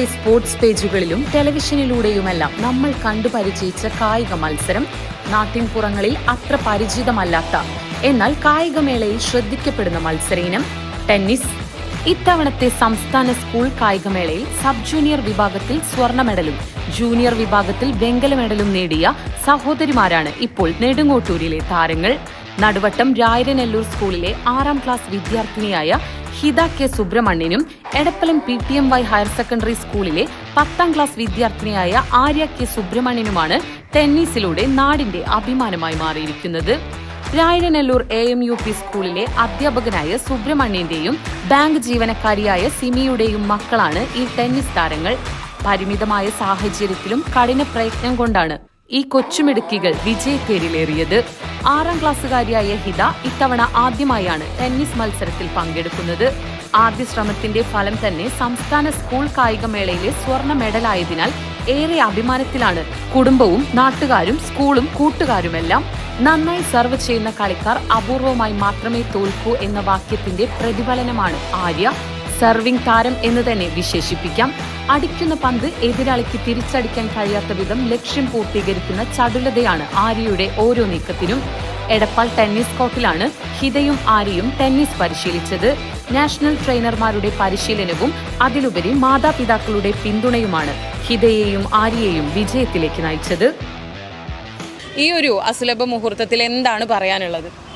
Sports പേജുകളിലും ടെലിവിഷനിലൂടെയുമെല്ലാം നമ്മൾ കണ്ടു പരിചയിച്ച കായിക മത്സരം നാട്ടിൻപുറങ്ങളിൽ അത്ര പരിചിതമല്ലാത്ത എന്നാൽ കായികമേളയിൽ ശ്രദ്ധിക്കപ്പെടുന്ന മത്സര ഇനം ടെന്നീസ്. ഇത്തവണത്തെ സംസ്ഥാന സ്കൂൾ കായികമേളയിൽ സബ് ജൂനിയർ വിഭാഗത്തിൽ സ്വർണ മെഡലും ജൂനിയർ വിഭാഗത്തിൽ വെങ്കല മെഡലും നേടിയ സഹോദരിമാരാണ് ഇപ്പോൾ നെടുങ്ങോട്ടൂരിലെ താരങ്ങൾ. നടുവട്ടം രായരനെല്ലൂർ സ്കൂളിലെ ആറാം ക്ലാസ് വിദ്യാർത്ഥിനിയായ Hitha K സുബ്രഹ്മണ്യനും Edappalam P T M Y higher secondary സ്കൂളിലെ പത്താം ക്ലാസ് വിദ്യാർത്ഥിനിയായ ആര്യ കെ സുബ്രഹ്മണ്യനുമാണ് ടെന്നീസിലൂടെ നാടിന്റെ അഭിമാനമായി മാറിയിരിക്കുന്നത്. Rayanellur A M U P സ്കൂളിലെ അധ്യാപകനായ സുബ്രഹ്മണ്യന്റെയും ബാങ്ക് ജീവനക്കാരിയായ സിമിയുടെയും മക്കളാണ് ഈ ടെന്നീസ് താരങ്ങൾ. പരിമിതമായ സാഹചര്യത്തിലും കഠിന പ്രയത്നം കൊണ്ടാണ് ഈ കൊച്ചുമിടുക്കികൾ വിജയത്തേരിലേറിയത് ആറാം ക്ലാസ്സുകാരിയായ ഹിത ഇത്തവണ ആദ്യമായാണ് ടെന്നീസ് മത്സരത്തിൽ പങ്കെടുക്കുന്നത്. ആദ്യ ശ്രമത്തിന്റെ ഫലം തന്നെ സംസ്ഥാന സ്കൂൾ കായികമേളയിലെ സ്വർണ മെഡലായതിനാൽ ഏറെ അഭിമാനത്തിലാണ് കുടുംബവും നാട്ടുകാരും സ്കൂളും കൂട്ടുകാരുമെല്ലാം. നന്നായി സെർവ് ചെയ്യുന്ന കളിക്കാർ അപൂർവമായി മാത്രമേ തോൽക്കൂ എന്ന വാക്യത്തിന്റെ പ്രതിഫലനമാണ് ആര്യ. സെർവിംഗ് താരം എന്ന് തന്നെ വിശേഷിപ്പിക്കാം. അടിക്കുന്ന പന്ത് എതിരാളിക്ക് തിരിച്ചടിക്കാൻ കഴിയാത്ത വിധം ലക്ഷ്യം പൂർത്തീകരിക്കുന്ന ചടുലതയാണ് ആര്യയുടെ ഓരോ നീക്കത്തിനും. എടപ്പാൾ ടെന്നീസ് കോർട്ടിലാണ് ഹിതയും ആര്യയും ടെന്നീസ് പരിശീലിച്ചത്. നാഷണൽ ട്രെയിനർമാരുടെ പരിശീലനവും അതിലുപരി മാതാപിതാക്കളുടെ പിന്തുണയുമാണ് ഹിതയെയും ആര്യയെയും വിജയത്തിലേക്ക് നയിച്ചത്. ഈ ഒരു അസുലഭ മുഹൂർത്തത്തിൽ എന്താണ് പറയാനുള്ളത്?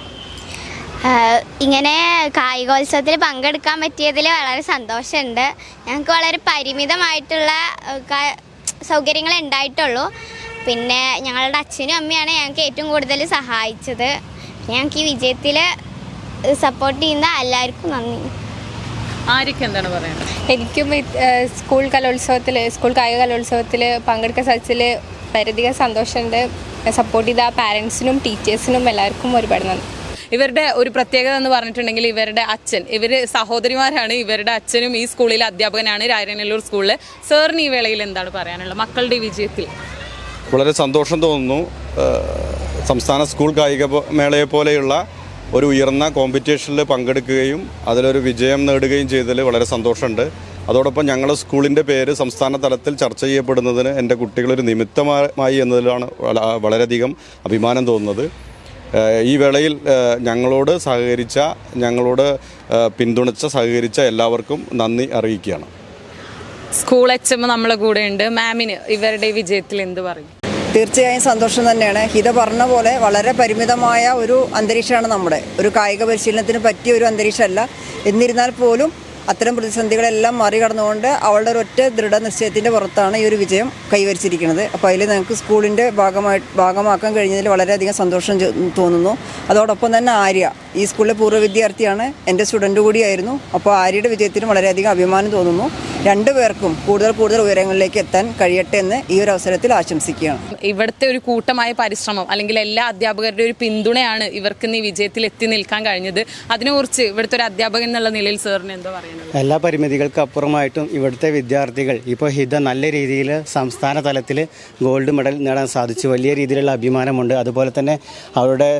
ഇങ്ങനെ കായികോത്സവത്തിൽ പങ്കെടുക്കാൻ പറ്റിയതിൽ വളരെ സന്തോഷമുണ്ട്. ഞങ്ങൾക്ക് വളരെ പരിമിതമായിട്ടുള്ള സൗകര്യങ്ങൾ ഉണ്ടായിട്ടുള്ളൂ. പിന്നെ ഞങ്ങളുടെ അച്ഛനും അമ്മയാണ് ഞങ്ങൾക്ക് ഏറ്റവും കൂടുതൽ സഹായിച്ചത്. ഞങ്ങൾക്ക് ഈ വിജയത്തിൽ സപ്പോർട്ട് ചെയ്യുന്ന എല്ലാവർക്കും നന്ദി. ആര്യക്ക് എന്താണ് എനിക്കും സ്കൂൾ കലോത്സവത്തിൽ സ്കൂൾ കായിക കലോത്സവത്തിൽ പങ്കെടുക്കാൻ സാധിച്ചതിൽ വളരെയധികം സന്തോഷമുണ്ട്. സപ്പോർട്ട് ചെയ്ത പാരൻസിനും ടീച്ചേഴ്സിനും എല്ലാവർക്കും ഒരുപാട് നന്ദി. ഇവരുടെ ഒരു പ്രത്യേകത എന്ന് പറഞ്ഞിട്ടുണ്ടെങ്കിൽ ഇവരുടെ അച്ഛൻ ഇവർ സഹോദരിമാരാണ് ഇവരുടെ അച്ഛനും ഈ സ്കൂളിലെ അധ്യാപകനാണ് രായനല്ലൂർ സ്കൂളിൽ സാറിന് ഈ വേളയിൽ എന്താണ് പറയാനുള്ളത്? മക്കളുടെ വിജയത്തിൽ. വളരെ സന്തോഷം തോന്നുന്നു. സംസ്ഥാന സ്കൂൾ കായിക മേളയെ പോലെയുള്ള ഒരു ഉയർന്ന കോമ്പറ്റീഷനിൽ പങ്കെടുക്കുകയും അതിലൊരു വിജയം നേടുകയും ചെയ്തതിൽ വളരെ സന്തോഷമുണ്ട്. അതോടൊപ്പം ഞങ്ങളുടെ സ്കൂളിന്റെ പേര് സംസ്ഥാന തലത്തിൽ ചർച്ച ചെയ്യപ്പെടുന്നതിന് എന്റെ കുട്ടികളൊരു നിമിത്തമായി എന്നതിലാണ് വള- വളരെയധികം അഭിമാനം തോന്നുന്നത്. ഈ വേളയിൽ ഞങ്ങളോട് സഹകരിച്ച ഞങ്ങളോട് പിന്തുണച്ച സഹകരിച്ച എല്ലാവർക്കും നന്ദി അറിയിക്കുകയാണ്. സ്കൂൾ എച്ച് എം നമ്മളെ കൂടെ ഉണ്ട് മാമിന് ഇവരുടെ വിജയത്തിൽ എന്ത് പറയും? തീർച്ചയായും സന്തോഷം തന്നെയാണ്. ഹിത പറഞ്ഞ പോലെ വളരെ പരിമിതമായ ഒരു അന്തരീക്ഷമാണ് നമ്മുടെ. ഒരു കായിക പരിശീലനത്തിന് പറ്റിയ ഒരു അന്തരീക്ഷമല്ല. എന്നിരുന്നാൽ പോലും അത്തരം പ്രതിസന്ധികളെല്ലാം മറികടന്നുകൊണ്ട് അവളുടെ ഒരൊറ്റ ദൃഢനിശ്ചയത്തിന്റെ പുറത്താണ് ഈ ഒരു വിജയം കൈവരിച്ചിരിക്കുന്നത്. അപ്പോൾ അതിൽ ഞങ്ങൾക്ക് സ്കൂളിന്റെ ഭാഗമായി ഭാഗമാക്കാൻ കഴിഞ്ഞതിൽ വളരെയധികം സന്തോഷം തോന്നുന്നു. അതോടൊപ്പം തന്നെ ആര്യ ഈ സ്കൂളിലെ പൂർവ വിദ്യാർത്ഥിയാണ് എന്റെ സ്റ്റുഡന്റ് കൂടിയായിരുന്നു. അപ്പോൾ ആര്യയുടെ വിജയത്തിനും വളരെയധികം അഭിമാനം തോന്നുന്നു. രണ്ടു പേർക്കും കൂടുതൽ കൂടുതൽ ഉയരങ്ങളിലേക്ക് എത്താൻ കഴിയട്ടെ എന്ന് ഈ ഒരു അവസരത്തിൽ ആശംസിക്കുകയാണ്. ഇവിടുത്തെ ഒരു കൂട്ടമായ പരിശ്രമം അല്ലെങ്കിൽ എല്ലാ അധ്യാപകരുടെ ഒരു പിന്തുണയാണ് ഇവർക്ക് ഈ വിജയത്തിൽ എത്തി നിൽക്കാൻ കഴിഞ്ഞത്. അതിനെക്കുറിച്ച് ഇവിടുത്തെ ഒരു അധ്യാപകൻ എന്നുള്ള നിലയിൽ സാറിന് എന്താ പറയുന്നത് എല്ലാ പരിമിതികൾക്ക് അപ്പുറമായിട്ടും ഇവിടുത്തെ വിദ്യാർത്ഥികൾ ഇപ്പോൾ ഹിത നല്ല രീതിയിൽ സംസ്ഥാന തലത്തിൽ ഗോൾഡ് മെഡൽ നേടാൻ സാധിച്ചു. വലിയ രീതിയിലുള്ള അഭിമാനമുണ്ട്. അതുപോലെ തന്നെ അവരുടെ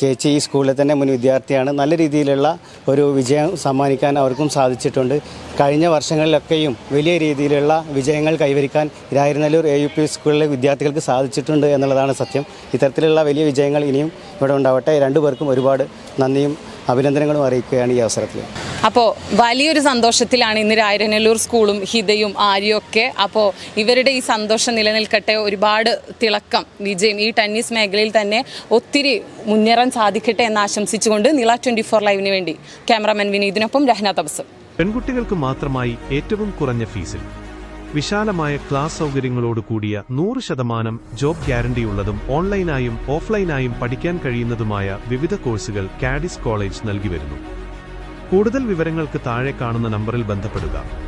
ചേച്ചി ഈ സ്കൂളിലെ തന്നെ മുൻ വിദ്യാർത്ഥിയാണ്. നല്ല രീതിയിലുള്ള ഒരു വിജയം സമ്മാനിക്കാൻ അവർക്കും സാധിച്ചിട്ടുണ്ട്. കഴിഞ്ഞ വർഷങ്ങളിലൊക്കെയും വലിയ രീതിയിലുള്ള വിജയങ്ങൾ കൈവരിക്കാൻ രായിരുന്നല്ലൂർ എ യു പി സ്കൂളിലെ വിദ്യാർത്ഥികൾക്ക് സാധിച്ചിട്ടുണ്ട് എന്നുള്ളതാണ് സത്യം. ഇത്തരത്തിലുള്ള വലിയ വിജയങ്ങൾ ഇനിയും ഇവിടെ ഉണ്ടാവട്ടെ. രണ്ടുപേർക്കും ഒരുപാട് നന്ദിയും അഭിനന്ദനങ്ങളും അറിയിക്കുകയാണ് ഈ അവസരത്തിൽ. അപ്പോൾ വലിയൊരു സന്തോഷത്തിലാണ് ഇന്ന് രായരനല്ലൂർ സ്കൂളും ഹിതയും ആര്യൊക്കെ അപ്പോൾ ഇവരുടെ ഈ സന്തോഷം നിലനിൽക്കട്ടെ. ഒരുപാട് തിളക്കം. വിജയം. ഈ ടെന്നീസ് മേഖലയിൽ തന്നെ ഒത്തിരി മുന്നേറാൻ സാധിക്കട്ടെ എന്ന് ആശംസിച്ചുകൊണ്ട് നില ട്വന്റി ഫോർ ലൈവിന് വേണ്ടി ക്യാമറാമാൻ വിനീതിനൊപ്പം രഹ്ന തപസ് പെൺകുട്ടികൾക്ക് മാത്രമായി ഏറ്റവും കുറഞ്ഞ ഫീസിൽ. വിശാലമായ ക്ലാസ് സൗകര്യങ്ങളോട് കൂടിയ നൂറ് ശതമാനം ജോബ് ഗ്യാരണ്ടിയുള്ളതും ഓൺലൈനായും ഓഫ്ലൈനായും പഠിക്കാൻ കഴിയുന്നതുമായ വിവിധ കോഴ്സുകൾ കാഡിസ് കോളേജ് നൽകി വരുന്നു. കൂടുതൽ വിവരങ്ങൾക്ക് താഴെ കാണുന്ന നമ്പറിൽ ബന്ധപ്പെടുക.